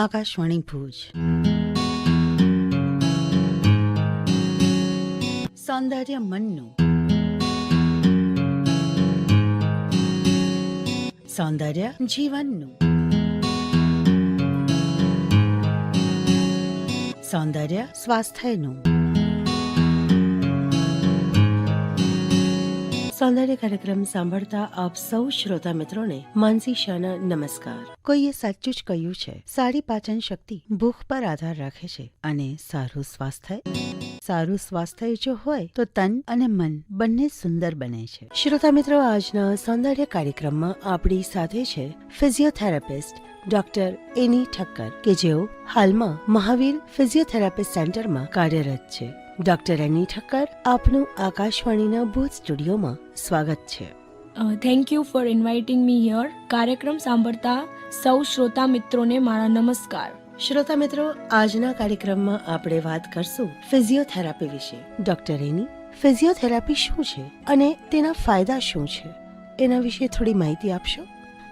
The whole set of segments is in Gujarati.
આકાશવાણી ભુજ. સૌંદર્ય મનનું. સૌંદર્ય જીવનનું. સૌંદર્ય સ્વાસ્થ્યનું. સૌંદર્ય કાર્યક્રમ સાંભળતા આપ સૌ શ્રોતા મિત્રોને માનસી શાના નમસ્કાર. કોઈએ સાચું જ કહ્યું છે સારી પાચન શક્તિ ભૂખ પર આધાર રાખે છે અને સારું સ્વાસ્થ્ય. સારું સ્વાસ્થ્ય જો હોય તો તન અને મન બંને સુંદર બને છે. શ્રોતા મિત્રો આજના સૌંદર્ય કાર્યક્રમમાં આપણી સાથે છે ફિઝિયોથેરાપિસ્ટ ડોક્ટર એની ઠક્કર કે જેઓ હાલમાં મહાવીર ફિઝિયોથેરાપિસ્ટ સેન્ટરમાં કાર્યરત છે. ડોક્ટર એની ઠક્કર આપનું આકાશવાણીના ભૂત સ્ટુડિયોમાં સ્વાગત છે. Thank you for inviting me here કાર્યક્રમ સાંભળતા સૌ શ્રોતા મિત્રોને મારા નમસ્કાર. શ્રોતા મિત્રો આજના કાર્યક્રમમાં આપણે વાત કરશું ફિઝિયોથેરાપી વિશે. ડોક્ટર એની ફિઝિયોથેરાપી શું છે અને તેના ફાયદા શું છે? એના વિશે થોડી માહિતી આપશો?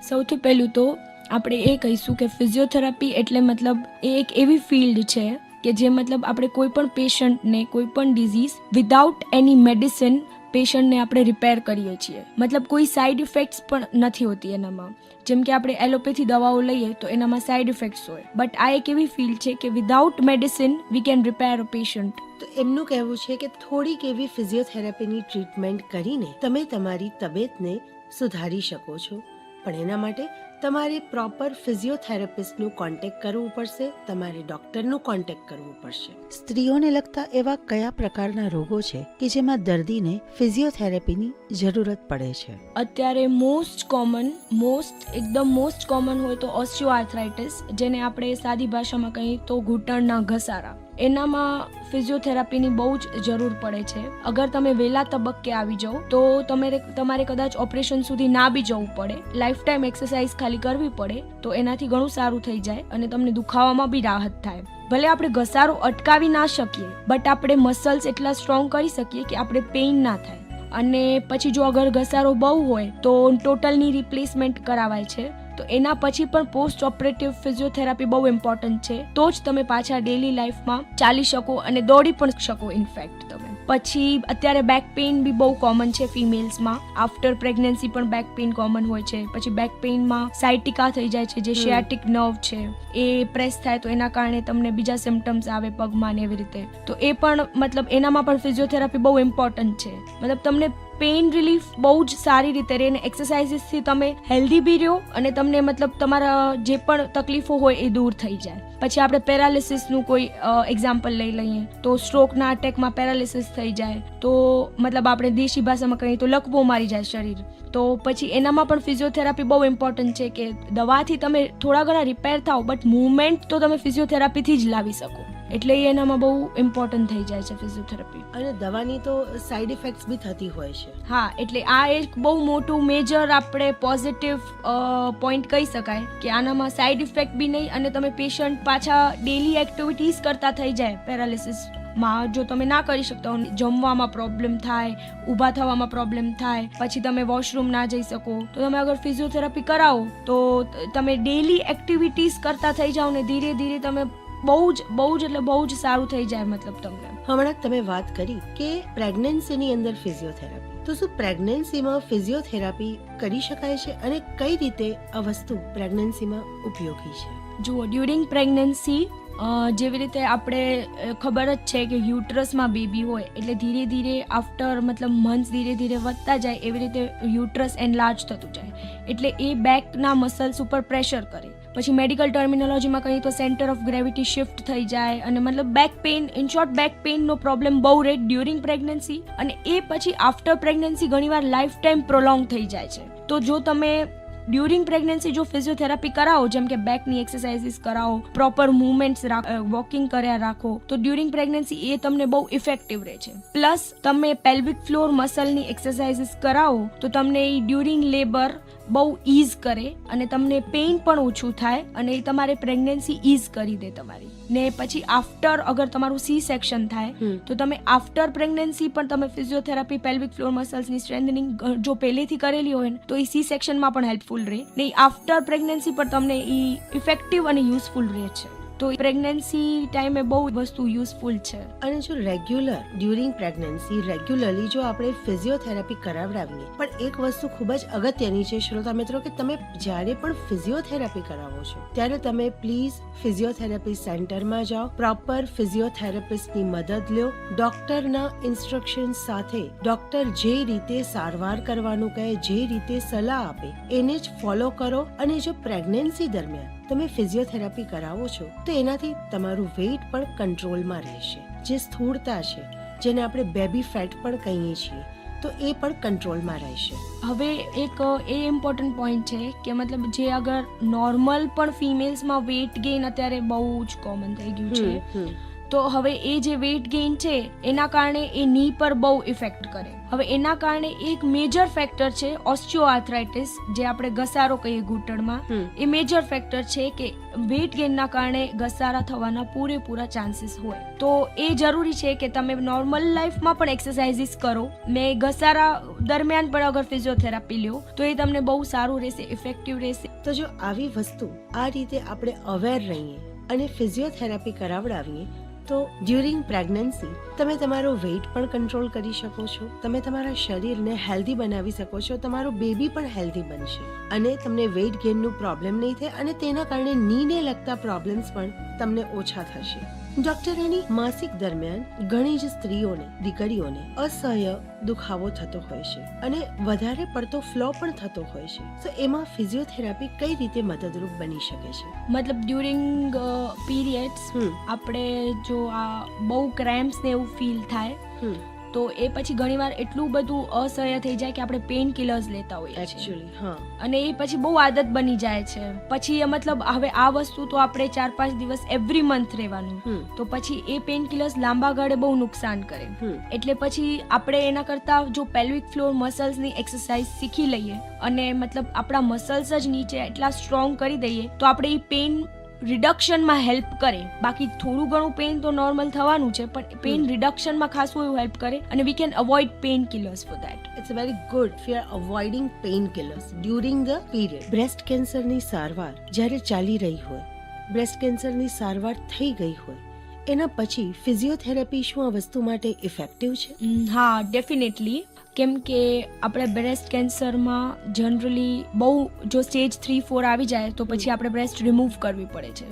સૌથી પહેલું તો આપણે એ કહીશું કે ફિઝિયોથેરાપી એટલે મતલબ એ એક એવી ફિલ્ડ છે કે જે મતલબ આપણે કોઈ પણ પેશન્ટને, કોઈ પણ ડિઝીઝ વિધાઉટ એની મેડિસિન પેશન્ટને આપણે રિપેર કરીએ છીએ. મતલબ કોઈ સાઈડ ઇફેક્ટ્સ પણ નથી હોતી એનામાં. જેમ કે આપણે એલોપેથી દવાઓ લઈએ તો એનામાં સાઈડ ઇફેક્ટ્સ હોય. બટ આ એક એવી ફિલ્ડ છે કે without medicine we can repair a patient તો એમનું કહેવું છે કે થોડીક એવી ફિઝિયોથેરાપીની ટ્રીટમેન્ટ કરીને તમે તમારી તબિયતને સુધારી શકો છો. પણ એના માટે તમારે પ્રોપર ફિઝિયોથેરાપિસ્ટનું કોન્ટેક્ટ કરવું પડશે તમારે ડોક્ટરનું કોન્ટેક્ટ કરવું પડશે. સ્ત્રીઓને લગતા એવા કયા પ્રકારના રોગો છે કે જેમાં દર્દીને ફિઝિયોથેરાપીની જરૂરત પડે છે? અત્યારે મોસ્ટ કોમન મોસ્ટ એકદમ મોસ્ટ કોમન હોય તો ઓસ્ટિયોઆર્થરાઇટિસ જેને આપણે સાદી ભાષામાં કહીએ તો ઘૂંટણના ઘસારા. એનામાં ફિઝિયોથેરાપીની બહુ જ જરૂર પડે છે. અગર તમે વહેલા તબક્કે આવી જાઓ, તો તમારે તમારે કદાચ ઓપરેશન સુધી ના બી જવું પડે. લાઈફ ટાઈમ એક્સરસાઇઝ ખાલી કરવી પડે, તો એનાથી ઘણું સારું થઈ જાય અને તમને દુખાવામાં બી રાહત થાય. ભલે આપણે ઘસારો અટકાવી ના શકીએ બટ આપણે મસલ્સ એટલા સ્ટ્રોંગ કરી શકીએ કે આપણે પેઇન ના થાય. અને પછી જો અગર ઘસારો બહુ હોય, તો ટોટલની રિપ્લેસમેન્ટ કરાવાય છે. તો એના પછી પણ પોસ્ટ ઓપરેટિવ ફિઝિયોથેરાપી બહુ ઇમ્પોર્ટન્ટ છે. તો જ તમે પાછા ડેલી લાઈફમાં ચાલી શકો અને દોડી પણ શકો ઇનફેક્ટ તમે. પછી અત્યારે બેક પેઇન બી બહુ કોમન છે ફિમેલ્સમાં આફ્ટર પ્રેગ્નન્સી પણ બેક પેઇન કોમન હોય છે. પછી બેક પેઇનમાં સાયટિકા થઈ જાય છે જે. શિયાટિક નર્વ છે. એ પ્રેસ થાય તો એના કારણે તમને બીજા સિમ્ટમ્સ આવે પગમાં ને એવી રીતે. તો એ પણ મતલબ એનામાં પણ ફિઝિયોથેરાપી બહુ ઇમ્પોર્ટન્ટ છે. મતલબ તમને પેઇન રિલીફ બહુ જ સારી રીતે રહે અને એક્સરસાઇઝીસથી તમે હેલ્ધી બી રહો અને તમને મતલબ તમારા જે પણ તકલીફો હોય એ દૂર થઈ જાય. પછી આપણે પેરાલિસિસનું કોઈ એક્ઝામ્પલ લઈ લઈએ તો સ્ટ્રોકના અટેકમાં પેરાલિસિસ થઈ જાય. તો મતલબ આપણે દેશી ભાષામાં કહીએ તો લકવો મારી જાય શરીર. તો પછી એનામાં પણ ફિઝિયોથેરાપી બહુ ઇમ્પોર્ટન્ટ છે કે દવાથી તમે થોડા ઘણા રિપેર થાઓ બટ મુવમેન્ટ તો તમે ફિઝિયોથેરાપીથી જ લાવી શકો. એટલે એનામાં બહુ ઇમ્પોર્ટન્ટ થઈ જાય છે ફિઝિયોથેરાપી અને દવાની તો સાઈડ ઇફેક્ટ્સ બી થતી હોય છે. હા એટલે આ એક બહુ મોટું મેજર આપણે પોઝિટિવ પોઈન્ટ કહી શકાય કે આનામાં સાઈડ ઇફેક્ટ બી નહીં અને તમે પેશન્ટ પાછા ડેલી એક્ટિવિટીઝ કરતા થઈ જાય પેરાલિસિસમાં. જો તમે ના કરી શકતા હો જમવામાં પ્રોબ્લેમ થાય ઊભા થવામાં પ્રોબ્લેમ થાય પછી તમે વોશરૂમ ના જઈ શકો. તો તમે અગર ફિઝિયોથેરાપી કરાવો તો તમે ડેલી એક્ટિવિટીઝ કરતા થઈ જાઓ ને ધીરે ધીરે તમે બહુ જ બહુ જ એટલે બહુ જ સારું થઈ જાય મતલબ તમને. હમણાં તમે વાત કરી કે પ્રેગ્નન્સીની અંદર ફિઝિયોથેરાપી. તો શું પ્રેગ્નન્સીમાં ફિઝિયોથેરાપી કરી શકાય છે અને કઈ રીતે આ વસ્તુ પ્રેગ્નન્સીમાં ઉપયોગી છે? જુઓ ડ્યુરિંગ પ્રેગ્નન્સી જેવી રીતે આપણે ખબર જ છે કે યુટ્રસમાં બેબી હોય એટલે ધીરે ધીરે આફ્ટર મતલબ મંથ ધીરે ધીરે વધતા જાય એવી રીતે યુટ્રસ એન્ડ લાર્જ થતું જાય. એટલે એ બેકના મસલ્સ ઉપર પ્રેશર કરે. પછી મેડિકલ ટર્મિનોલોજીમાં કહીએ તો સેન્ટર ઓફ ગ્રેવિટી શિફ્ટ થઈ જાય અને મતલબ back pain in short back પેઇનનો problem બહુ રહે ડ્યુરિંગ પ્રેગ્નન્સી અને એ પછી આફ્ટર પ્રેગ્નન્સી ઘણીવાર લાઈફ ટાઈમ પ્રોલોંગ થઈ જાય છે. તો જો તમે ડ્યુરિંગ પ્રેગ્નન્સી જો ફિઝિયોથેરાપી કરાવો, જેમ કે બેકની એક્સરસાઇઝીસ કરાવો પ્રોપર મુવમેન્ટ્સ વોકિંગ કર્યા રાખો, તો ડ્યુરિંગ પ્રેગ્નન્સી એ તમને બહુ ઇફેક્ટિવ રહે છે. પ્લસ તમે પેલ્વિક ફ્લોર મસલની એક્સરસાઇઝીસ કરાવો, તો તમને એ ડ્યુરિંગ લેબર બહુ ઇઝ કરે અને તમને પેઇન પણ ઓછું થાય અને એ તમારે પ્રેગ્નન્સી ઇઝ કરી દે તમારી. ને પછી આફ્ટર અગર તમારું સી સેક્શન થાય તો તમે આફ્ટર પ્રેગ્નન્સી પણ તમે ફિઝિયોથેરાપી પેલ્વિક ફ્લોર મસલ્સની સ્ટ્રેન્થનિંગ જો પહેલેથી કરેલી હોય ને તો એ સી સેક્શનમાં પણ હેલ્પફુલ રહે. ને આફ્ટર પ્રેગ્નન્સી પર તમને એ ઇફેક્ટિવ અને યુઝફુલ રહે છે. તો પ્રેગ્નન્સી ટાઈમે બહુ વસ્તુ યુઝફુલ છે. અને જો રેગ્યુલર ડ્યુરિંગ પ્રેગ્નન્સી રેગ્યુલરલી જો આપણે ફિઝિયોથેરાપી કરાવડાવીએ, પણ એક વસ્તુ ખૂબ જ અગત્યની છે શ્રોતા મિત્રો કે તમે જ્યારે પણ ફિઝિયોથેરાપી કરાવો છો, ત્યારે તમે પ્લીઝ ફિઝિયોથેરાપી સેન્ટરમાં જાઓ પ્રોપર ફિઝિયોથેરાપિસ્ટની મદદ લ્યો ડોક્ટરના ઇન્સ્ટ્રક્શન સાથે ડોક્ટર જે રીતે સારવાર કરવાનું કહે, જે રીતે સલાહ આપે, એને જ ફોલો કરો અને જો પ્રેગ્નન્સી દરમિયાન તમે ફિઝિયોથેરાપી કરાવો છો તો એનાથી તમારું વેઇટ પણ કંટ્રોલમાં રહેશે. જે સ્થૂળતા છે જેને આપણે બેબી ફેટ પણ કહીએ છીએ તો એ પણ કંટ્રોલમાં રહેશે. હવે એક એ ઇમ્પોર્ટન્ટ પોઈન્ટ છે કે મતલબ જે અગર નોર્મલ પણ ફિમેલ્સમાં વેટ ગેઇન અત્યારે બહુ જ કોમન થઈ ગયું છે. તો હવે એ જે વેટ ગેઇન છે એના કારણે એ ની પર બહુ ઇફેક્ટ કરે. હવે એના કારણે એક મેજર ફેક્ટર છે ઓસ્ટિયોઆર્થરાઇટિસ જે આપણે ઘસારો કહીએ ઘૂંટણમાં. એ મેજર ફેક્ટર છે કે વેટ ગેઇનના કારણે ઘસારા થવાના પૂરેપૂરા ચાન્સીસ હોય. તો એ જરૂરી છે કે તમે નોર્મલ લાઈફમાં પણ એક્સરસાઇઝીસ કરો. મેં ઘસારા દરમિયાન પણ અગર ફિઝિયોથેરાપી લ્યો તો એ તમને બહુ સારું રહેશે ઇફેક્ટિવ રહેશે. તો જો આવી વસ્તુ આ રીતે આપણે અવેર રહીએ અને ફિઝિયોથેરાપી કરાવડાવીએ તો ડ્યુરિંગ પ્રેગ્નન્સી તમે તમારો વેઇટ પણ કંટ્રોલ કરી શકો છો. તમે તમારા શરીરને હેલ્ધી બનાવી શકો છો. તમારો બેબી પણ હેલ્ધી બનશે. અને તમને વેઇટ ગેઇનનું પ્રોબ્લેમ નહીં થાય અને તેના કારણે નીને લગતા પ્રોબ્લેમ્સ પણ તમને ઓછા થશે. ડોક્ટરોની માસિક દરમિયાન ઘણી જ સ્ત્રીઓને દીકરીઓને અસહ્ય દુખાવો થતો હોય છે અને વધારે પડતો ફ્લો પણ થતો હોય છે. તો એમાં ફિઝિયોથેરાપી કઈ રીતે મદદરૂપ બની શકે છે? મતલબ ડ્યુરિંગ પીરિયડ્સ આપણે જો આ બહુ ક્રેમ્પ્સ ને એવું ફીલ થાય તો એ પછી ઘણીવાર એટલું બધું અસહ્ય થઈ જાય કે આપણે પેઇન કિલર્સ લેતા હોઈએ એક્ચ્યુઅલી હા. અને એ પછી બહુ આદત બની જાય છે. પછી એ મતલબ હવે આ વસ્તુ તો આપણે ચાર પાંચ દિવસ એવરી મંથ રહેવાનું. તો પછી એ પેઇન કિલર્સ લાંબા ગાળે બહુ નુકસાન કરે. એટલે પછી આપણે એના કરતા જો પેલ્વિક ફ્લોર મસલ્સની એક્સરસાઇઝ શીખી લઈએ અને મતલબ આપણા મસલ્સ જ નીચે એટલા સ્ટ્રોંગ કરી દઈએ તો આપણે એ પેઇન રિડક્શનમાં હેલ્પ કરે. બાકી થોડું ઘણું પેઇન તો નોર્મલ થવાનું છે પણ પેઇન રિડક્શનમાં ખાસું એવું હેલ્પ કરે અને we can avoid pain killers for that it's very good for avoiding pain killers during the period breast કેન્સરની સારવાર જ્યારે ચાલી રહી હોય બ્રેસ્ટ કેન્સરની સારવાર થઈ ગઈ હોય એના પછી ફિઝિયોથેરાપી શું આ વસ્તુ માટે ઇફેક્ટિવ છે? હા ડેફિનેટલી કેમ કે આપણે બ્રેસ્ટ કેન્સરમાં જનરલી બહુ જો સ્ટેજ થ્રી ફોર આવી જાય તો પછી આપણે બ્રેસ્ટ રિમૂવ કરવી પડે છે.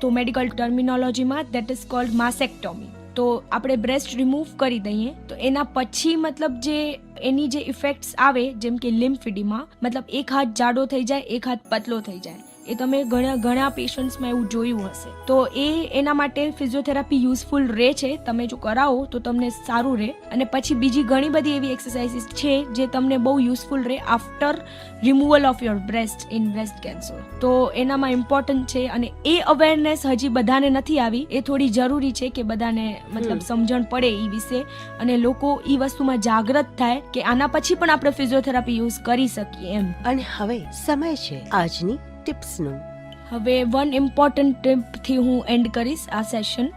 તો મેડિકલ ટર્મિનોલોજીમાં દેટ ઇઝ કોલ્ડ માસેક્ટોમી તો આપણે બ્રેસ્ટ રિમૂવ કરી દઈએ તો એના પછી મતલબ જે એની જે ઇફેક્ટ્સ આવે જેમ કે લિમ્ફિડીમાં મતલબ એક હાથ જાડો થઈ જાય એક હાથ પતલો થઈ જાય. એ તમે ઘણા ઘણા પેશન્ટ્સમાં એવું જોયું હશે. તો એ એના માટે ફિઝિયોથેરાપી યુઝફુલ રહે છે. તમે જો કરાવો તો તમને સારું રહે અને પછી બીજી ઘણી બધી એવી એક્સરસાઇઝીસ છે જે તમને બહુ યુઝફુલ રહે after removal of your breast in breast cancer તો એનામાં ઇમ્પોર્ટન્ટ છે અને એ અવેરનેસ હજી બધાને નથી આવી. એ થોડી જરૂરી છે કે બધાને મતલબ સમજણ પડે એ વિશે. અને લોકો એ વસ્તુમાં જાગૃત થાય કે આના પછી પણ આપણે ફિઝિયોથેરાપી યુઝ કરી શકીએ એમ. અને હવે સમય છે આજની tipsnum. હવે વન ઇમ્પોર્ટન્ટ ટિપથી હું એન્ડ કરીશ આ સેશન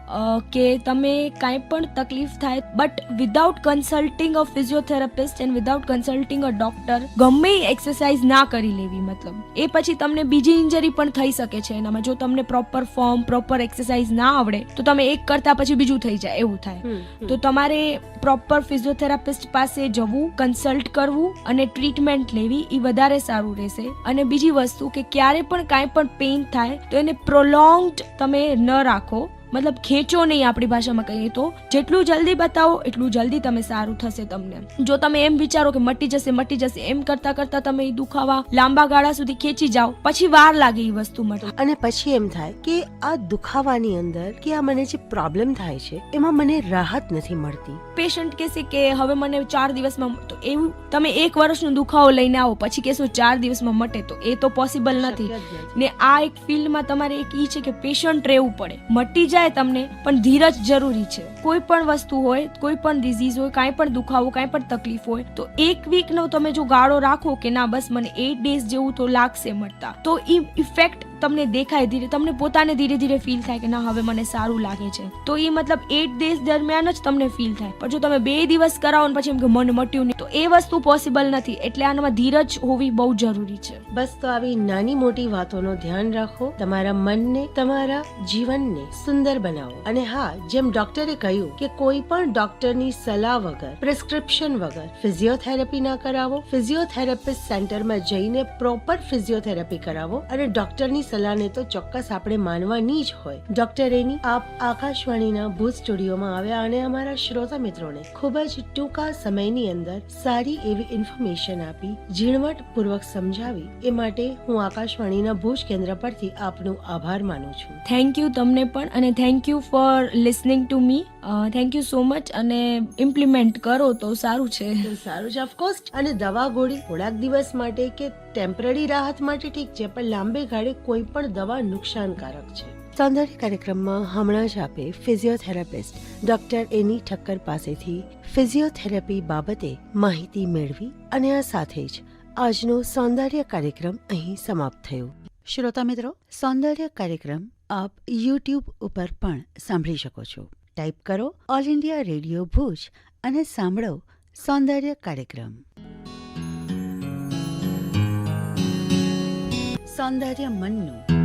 કે તમે કાંઈ પણ તકલીફ થાય but without consulting a physiotherapist and without consulting a doctor ગમે એક્સરસાઇઝ ના કરી લેવી મતલબ. એ પછી તમને બીજી ઇન્જરી પણ થઈ શકે છે એનામાં. જો તમને પ્રોપર ફોર્મ પ્રોપર એક્સરસાઇઝ ના આવડે તો તમે એક કરતા પછી બીજું થઈ જાય એવું થાય. તો તમારે પ્રોપર ફિઝિયોથેરાપિસ્ટ પાસે જવું કન્સલ્ટ કરવું અને ટ્રીટમેન્ટ લેવી એ વધારે સારું રહેશે. અને બીજી વસ્તુ કે ક્યારે પણ કાંઈ પણ પેઇન થાય તો એને પ્રોલોંગ્ડ તમે ન રાખો. મતલબ ખેંચો નહીં આપણી ભાષામાં કહીએ તો. જેટલું જલ્દી બતાવો એટલું જલ્દી તમે સારું થશે તમને. જો તમે એમ વિચારો કે મટી જશે મટી જશે એમ કરતા કરતા તમે એ દુખાવા લાંબા ગાળા સુધી ખેંચી જાઓ પછી વાર લાગે એ વસ્તુ માટે. અને પછી એમ થાય કે આ દુખાવાની અંદર કે આ મને જે પ્રોબ્લેમ થાય છે એમાં મને રાહત નથી મળતી. પેશન્ટ કહેશે કે હવે મને ચાર દિવસમાં તો એવું તમે એક વર્ષનો દુખાવો લઈને આવો પછી કહેશો ચાર દિવસમાં મટે તો. એ તો પોસિબલ નથી. ને આ એક ફિલ્ડમાં તમારે એક ઈ છે કે પેશન્ટ રહેવું પડે. મટી જાય જાય તમને, પણ ધીરજ જરૂરી છે. કોઈ પણ વસ્તુ હોય, કોઈ પણ ડિઝીઝ હોય, કાંઈ પણ દુખાવો, કાંઈ પણ તકલીફ હોય, તો એક વીકનો તમે જો ગાળો રાખો કે ના, બસ મને એટ ડેઝ જેવું તો લાગશે મળતા. તો એ ઇફેક્ટ તમને દેખાય ધીરે, તમને પોતાને ધીરે ધીરે ફીલ થાય કે ના, હવે મને સારું લાગે છે. તો એ મતલબ એટ ડેઝ દરમિયાન જ તમને ફીલ થાય. પણ જો તમે બે દિવસ કરાવો ને પછી એમ કે મન મટ્યું નહીં, તો એ વસ્તુ પોસિબલ નથી. એટલે આનામાં ધીરજ હોવી બહુ જરૂરી છે. બસ તો આવી નાની મોટી વાતોનો ધ્યાન રાખો. તમારા મનને, તમારા જીવનને સુંદર બનાવો. અને હા, જેમ ડોક્ટરે કહ્યું કે કોઈ પણ ડોક્ટરની સલાહ વગર પ્રિસ્ક્રિપ્શન વગર ફિઝિયોથેરાપી ના કરાવો. ફિઝિયોથેરાપિસ્ટ સેન્ટરમાં જઈને પ્રોપર ફિઝિયોથેરાપી કરાવો. અને ડોક્ટરની સલાહને તો ચોક્કસ આપણે માનવાની જ હોય. ડોક્ટર એની આપ આકાશવાણીના ભૂત સ્ટુડિયોમાં આવ્યા અને અમારા શ્રોતા મિત્રોને ખૂબ જ ટૂંકા સમયની અંદર સારી એવી ઇન્ફોર્મેશન આપી, ઝીણવટપૂર્વક સમજાવી, એ માટે હું આકાશવાણીના ભુજ કેન્દ્ર પરથી આપનો આભાર માનું છું. થેન્ક યુ તમને પણ અને thank you for listening to me thank you so much અને ઇમ્પ્લિમેન્ટ કરો તો સારું છે. સારું છે ઓફકોર્સ અને દવા ગોળી થોડાક દિવસ માટે કે ટેમ્પરરી રાહત માટે ઠીક છે પણ લાંબે ગાળે કોઈ પણ દવા નુકસાનકારક છે. સૌંદર્ય કાર્યક્રમમાં હમણાં જ આપે ફિઝિયોથેરાપિસ્ટ ડોક્ટર એની ઠક્કર પાસેથી ફિઝિયોથેરાપી બાબતે માહિતી મેળવી અને આ સાથે જ આજનો સૌંદર્ય કાર્યક્રમ અહીં સમાપ્ત થયો. શ્રોતા મિત્રો સૌંદર્ય કાર્યક્રમ આપ યુટ્યુબ ઉપર પણ સાંભળી શકો છો. ટાઈપ કરો ઓલ ઇન્ડિયા રેડિયો ભુજ અને સાંભળો સૌંદર્ય કાર્યક્રમ. સૌંદર્ય મનનું.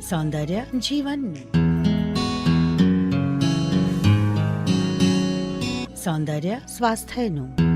સૌંદર્ય જીવનનું. સૌંદર્ય સ્વાસ્થ્યનું.